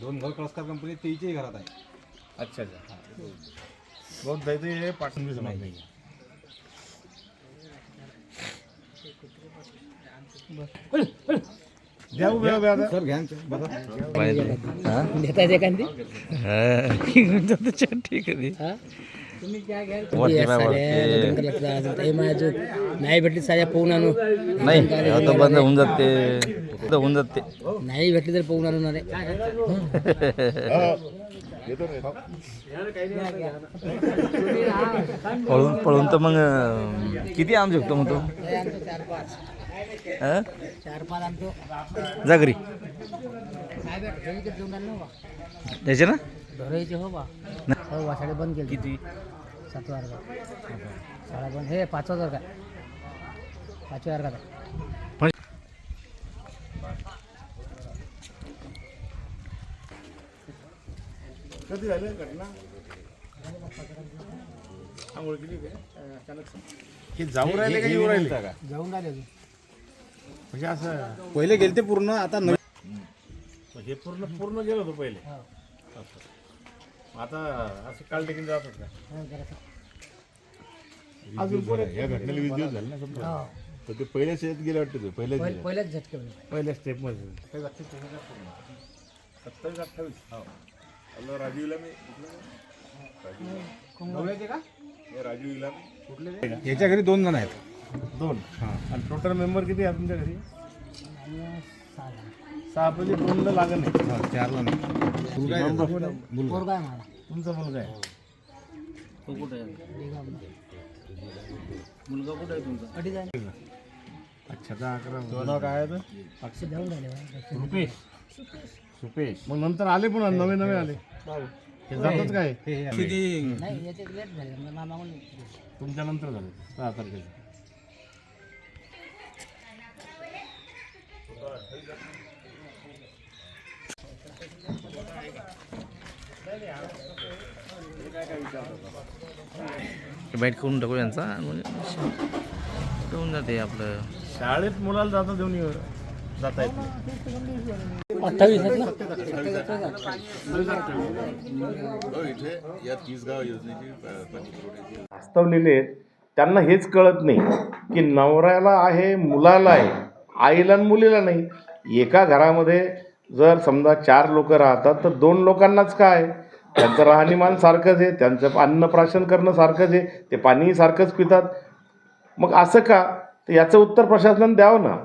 दोन घर cross company तेही घरात आहे. अच्छा अच्छा. बहुत दैते हे पाठवून समज नाही. द्या उभे उभे आता सर घ्या एखादी? हा? साड्या लग्न करायला नाही भेटली साड्या पोहून आणू नाही आता बंद होऊन जाते होऊन जाते नाही भेटली तर पोहून आणू ना रे। पळून पळून तर मग किती आम शकतो मग तो? हे चार पाच। हं? चार पाच आणतो जा घरी ना बा द्यायचे ना? ढोळीचे हो बा हो बा साडे बंद केली. किती? सात हजार का साडा बंद हे पाच हजार का पाच हजार का कधी झालं घटना? आंघोळ केली काय अचानक हे जाऊ राहिले का येऊ राहिले? जाऊन राहिले अजून. म्हणजे असं पहिले गेले ते पूर्ण आता नवीन हे पूर्ण पूर्ण गेलं होतं पहिले. हो. असं. आता असं काल टेकून जातात का हो, जरासं. अजून या घटनेला वीस दिवस झाले ना समजा. हो. तर ते पहिल्याच येत गेले वाटतं ते पहिल्याच पहिले- पहिलेच झटके पहिल्या स्टेपमध्ये सत्तावीस अठ्ठावीस हॅलो राजीव इलामी हे राजीव इलामी. कुठले याच्या घरी दोन जण आहेत. दोन. आणि टोटल मेंबर किती आहे तुमच्या घरी? आणि सहा जण. सहा दोनला लागत नाही. हा, चार जण आहेत. मुलगा आहे त्याचा. पोरगा आहे मला तुमचा मुलगा आहे. अडीच आहे? अच्छा दहा अकरा तुझं नाव काय आहे तर? अक्षय जाऊन राहिले बा. रुपेश. सुपेश. मग नंतर आले पुन्हा नवे नवे आले. हे जातात काय? हे- हे आहे. नाही याच्यात लेट झाले. तुमच्या नंतर झाले. सहा तारखेचे. बाईट करून टाकू यांचा. म्हणजे होऊन जाते आपलं. शाळेत मुलाला जाता देऊन जाता येत नाही. अठ्ठावीस आहेत ना? वास्तवलेले आहेत. त्यांना हेच कळत नाही की नवऱ्याला आहे मुलाला आहे आईला आणि मुलीला नाही. एका घरामध्ये जर समजा चार लोक राहतात तर दोन लोकांनाच काय? त्यांचं राहणीमान सारखंच आहे त्यांचं अन्नप्राशन करणं सारखंच आहे ते पाणीही सारखंच पितात. मग असं का? तर याचं उत्तर प्रशासनानं द्यावं ना.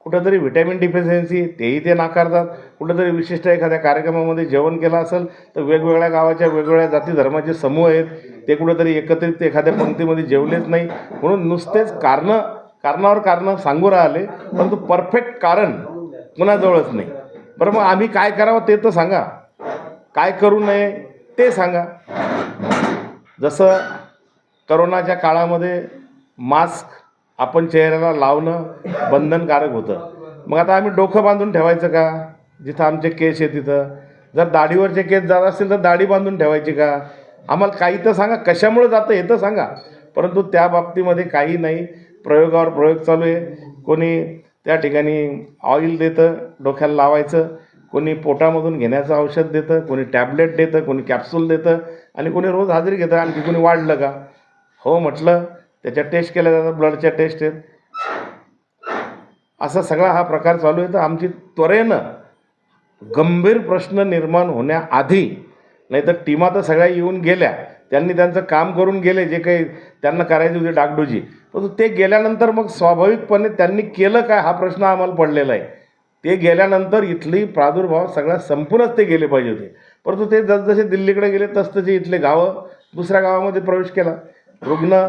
कुठंतरी व्हिटॅमिन डिफिशियन्सी तेही ते नाकारतात. कुठंतरी विशिष्ट एखाद्या कार्यक्रमामध्ये जेवण केलं असेल तर वेगवेगळ्या गावाच्या वेगवेगळ्या जाती धर्माचे समूह आहेत. ते कुठंतरी एकत्रित एखाद्या पंक्तीमध्ये जेवलेच नाही. म्हणून नुसतेच कारणं कारणावर कारणं सांगू राहिले परंतु परफेक्ट कारण कुणाजवळच नाही. बरं मग आम्ही काय करावं ते तर सांगा. काय करू नये ते सांगा. जसं करोनाच्या काळामध्ये मास्क आपण चेहऱ्याला लावणं बंधनकारक होतं. मग आता आम्ही डोकं बांधून ठेवायचं का? जिथं आमचे केस आहे तिथं. जर दाढीवरचे केस जात असतील तर दाढी बांधून ठेवायची का? आम्हाला काही तर सांगा. कशामुळे जातं हे तर सांगा. परंतु त्या बाबतीमध्ये काही नाही. प्रयोगावर प्रयोग चालू आहे. कोणी त्या ठिकाणी ऑइल देतं डोक्याला लावायचं कोणी पोटामधून घेण्याचं औषध देतं कोणी टॅबलेट देतं कोणी कॅप्सूल देतं आणि कोणी रोज हाजरी घेतं आणखी कोणी वाढलं का? हो म्हटलं त्याच्या टेस्ट केल्या जातात ब्लडच्या टेस्ट आहेत. असा सगळा हा प्रकार चालू आहे. तर आमची त्वरेनं गंभीर प्रश्न निर्माण होण्याआधी नाहीतर टीमा तर सगळ्या येऊन गेल्या त्यांनी त्यांचं काम करून गेले जे काही त्यांना करायचे होते डागडुजी. परंतु ते गेल्यानंतर मग स्वाभाविकपणे त्यांनी केलं काय हा प्रश्न आम्हाला पडलेला आहे. ते गेल्यानंतर इथली प्रादुर्भाव सगळा संपूनच ते गेले पाहिजे होते. परंतु ते जसजसे दिल्लीकडे गेले तसतसे इथले गावं दुसऱ्या गावामध्ये प्रवेश केला. रुग्ण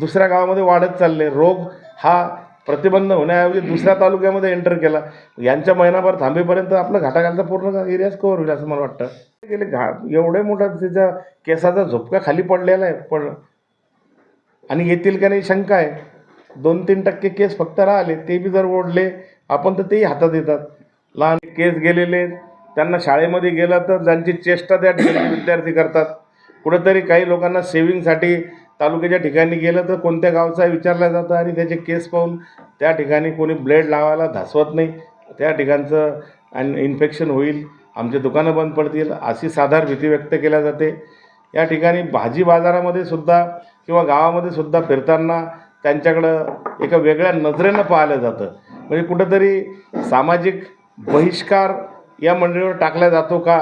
दुसऱ्या गावामध्ये वाढत चालले. रोग हा प्रतिबंध होण्याऐवजी दुसऱ्या तालुक्यामध्ये एंटर केला. यांच्या महिनाभर थांबेपर्यंत आपलं घाटाघालचा पूर्ण एरियाच कव्हर होईल असं मला वाटतं. गेले घा. एवढे मोठा त्याचा केसाचा झोपका खाली पडलेला आहे पण आणि येतील का नाही शंका आहे. दोन तीन टक्के केस फक्त राहिले ते बी जर ओढले आपण तर तेही हातात येतात. लहान केस गेलेले त्यांना शाळेमध्ये गेला तर ज्यांची चेष्टा त्या ठिकाणी विद्यार्थी करतात. कुठंतरी काही लोकांना सेविंगसाठी तालुक्याच्या ठिकाणी गेलं तर कोणत्या गावचा विचारला विचारलं जातं आणि त्याचे केस पाहून त्या ठिकाणी कोणी ब्लेड लावायला धासवत नाही. त्या ठिकाणचं आणि इन्फेक्शन होईल. आमचे दुकानं बंद पडतील अशी साधार भीती व्यक्त केल्या जाते. या ठिकाणी भाजी बाजारामध्ये सुद्धा किंवा गावामध्ये सुद्धा फिरताना त्यांच्याकडं एका वेगळ्या नजरेनं पाहिलं जातं. म्हणजे कुठंतरी सामाजिक बहिष्कार या मंडळीवर टाकला जातो का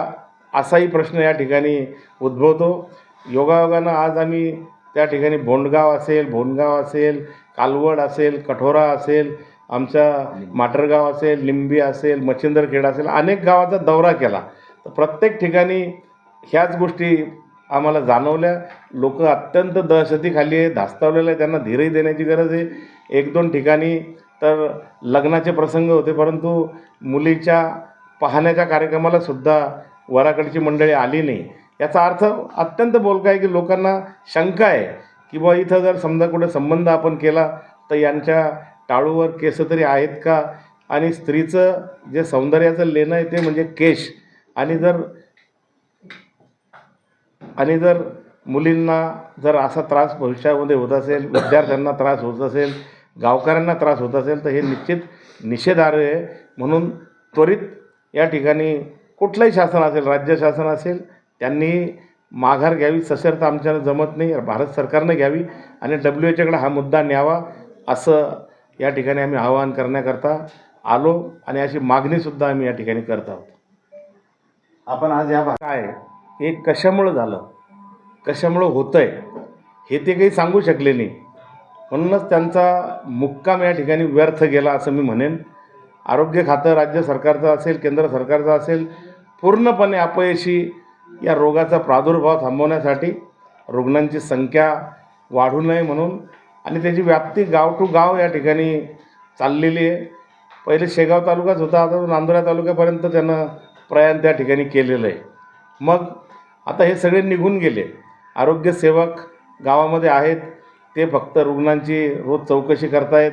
असाही प्रश्न या ठिकाणी उद्भवतो. योगायोगानं आज आम्ही त्या ठिकाणी बोंडगाव असेल भोंडगाव असेल कालवड असेल कठोरा असेल आमच्या माटरगाव असेल लिंबी असेल मच्छिंदरखेड असेल अनेक गावाचा दौरा केला. तर प्रत्येक ठिकाणी ह्याच गोष्टी आम्हाला जाणवल्या. लोक अत्यंत दहशतीखाली आहे धास्तावलेलं आहे त्यांना धीरही देण्याची गरज आहे. एक दोन ठिकाणी तर लग्नाचे प्रसंग होते परंतु मुलीच्या पाहण्याच्या कार्यक्रमाला सुद्धा वराकडची मंडळी आली नाही. याचा अर्थ अत्यंत बोलका आहे की लोकांना शंका आहे की बुवा इथं जर समजा कुठे संबंध आपण केला तर यांच्या टाळूवर केस तरी आहेत का? आणि स्त्रीचं जे सौंदर्याचं लेणं आहे ते म्हणजे केश. आणि जर आणि जर मुलींना जर असा त्रास भविष्यामध्ये होत असेल विद्यार्थ्यांना त्रास होत असेल गावकऱ्यांना त्रास होत असेल तर हे निश्चित निषेधार्ह आहे. म्हणून त्वरित या ठिकाणी कुठलंही शासन असेल राज्य शासन असेल त्यांनी माघार घ्यावी. सशर्त आमच्यानं जमत नाही. भारत सरकारनं घ्यावी. आणि डब्ल्यू एचकडे हा मुद्दा न्यावा असं या ठिकाणी आम्ही आवाहन करण्याकरता आलो आणि अशी मागणीसुद्धा आम्ही या ठिकाणी करत आहोत. आपण आज या भा- काय? हे कशामुळं झालं? कशामुळं होतं आहे हे ते काही सांगू शकले नाही. म्हणूनच त्यांचा मुक्काम या ठिकाणी व्यर्थ गेला असं मी म्हणेन. आरोग्य खातं राज्य सरकारचं असेल केंद्र सरकारचं असेल पूर्णपणे अपयशी या रोगाचा प्रादुर्भाव थांबवण्यासाठी रुग्णांची संख्या वाढू नये म्हणून आणि त्याची व्याप्ती गाव टू गाव या ठिकाणी चाललेली आहे. पहिले शेगाव तालुकाच होता आता नांदुरा तालुक्यापर्यंत त्यानं प्रयाण त्या ठिकाणी केलेलं आहे. मग आता हे सगळे निघून गेले. आरोग्यसेवक गावामध्ये आहेत ते फक्त रुग्णांची रोज चौकशी करतायत.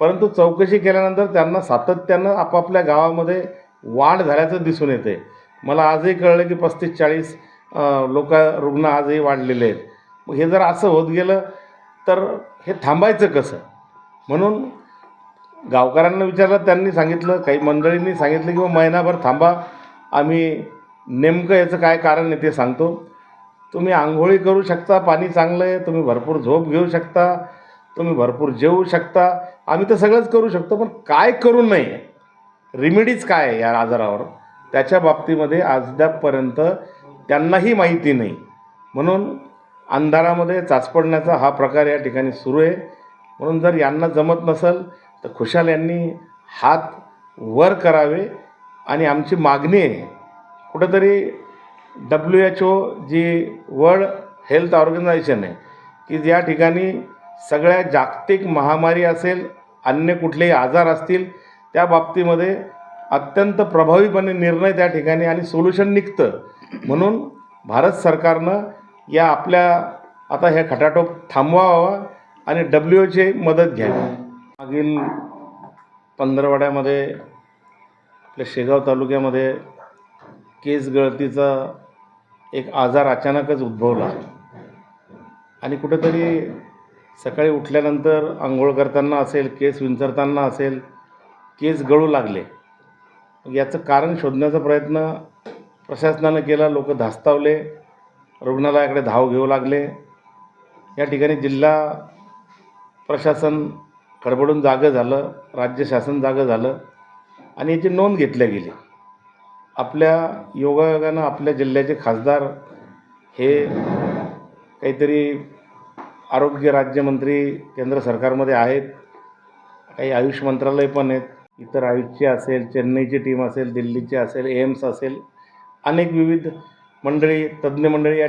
परंतु चौकशी केल्यानंतर त्यांना सातत्यानं आपापल्या गावामध्ये वाढ झाल्याचं दिसून येते मला आजही कळलं की पस्तीस चाळीस लोक रुग्ण आजही वाढलेले आहेत. मग हे जर असं होत गेलं तर हे थांबायचं कसं? म्हणून गावकऱ्यांना विचारलं त्यांनी सांगितलं काही मंडळींनी सांगितलं की मग महिनाभर थांबा आम्ही नेमकं याचं काय कारण आहे ते सांगतो. तुम्ही आंघोळी करू शकता पाणी चांगलं आहे तुम्ही भरपूर झोप घेऊ शकता तुम्ही भरपूर जेवू शकता. आम्ही तर सगळंच करू शकतो पण काय करू नये? रिमेडीज काय आहे या आजारावर? त्याच्या बाबतीमध्ये अद्यापपर्यंत त्यांनाही माहिती नाही. म्हणून अंधारामध्ये चाचपडण्याचा हा प्रकार या ठिकाणी सुरू आहे. म्हणून जर यांना जमत नसेल तर खुशाल यांनी हात वर करावे. आणि आमची मागणी आहे कुठंतरी डब्ल्यू एच ओ जी वर्ल्ड हेल्थ ऑर्गनायझेशन आहे की ज्या ठिकाणी सगळ्या जागतिक महामारी असेल अन्य कुठलेही आजार असतील त्या बाबतीमध्ये अत्यंत प्रभावीपणे निर्णय त्या ठिकाणी आणि सोल्युशन निघतं. म्हणून भारत सरकारनं या आपल्या आता ह्या खटाटोप थांबवावा आणि डब्ल्यू एचची मदत घ्यावी. मागील पंधरवाड्यामध्ये आपल्या शेगाव तालुक्यामध्ये केस गळतीचा एक आजार अचानकच उद्भवला. आणि कुठेतरी सकाळी उठल्यानंतर आंघोळ करताना असेल केस विंचरताना असेल केस गळू लागले. याचं कारण शोधण्याचा प्रयत्न प्रशासनानं केला लोक धास्तावले. रुग्णालयाकडे धाव घेऊ लागले. या ठिकाणी जिल्हा प्रशासन खडबडून जागं झालं राज्य शासन जागं झालं आणि याची नोंद घेतल्या गेली. आपल्या योगायोगानं आपल्या जिल्ह्याचे खासदार हे काहीतरी आरोग्य राज्यमंत्री केंद्र सरकारमध्ये आहेत. काही आयुष मंत्रालय पण आहेत. इतर आयुषची असेल चेन्नईची टीम असेल दिल्लीची असेल एम्स असेल अनेक विविध मंडळी तज्ज्ञ मंडळी या ठिकाणी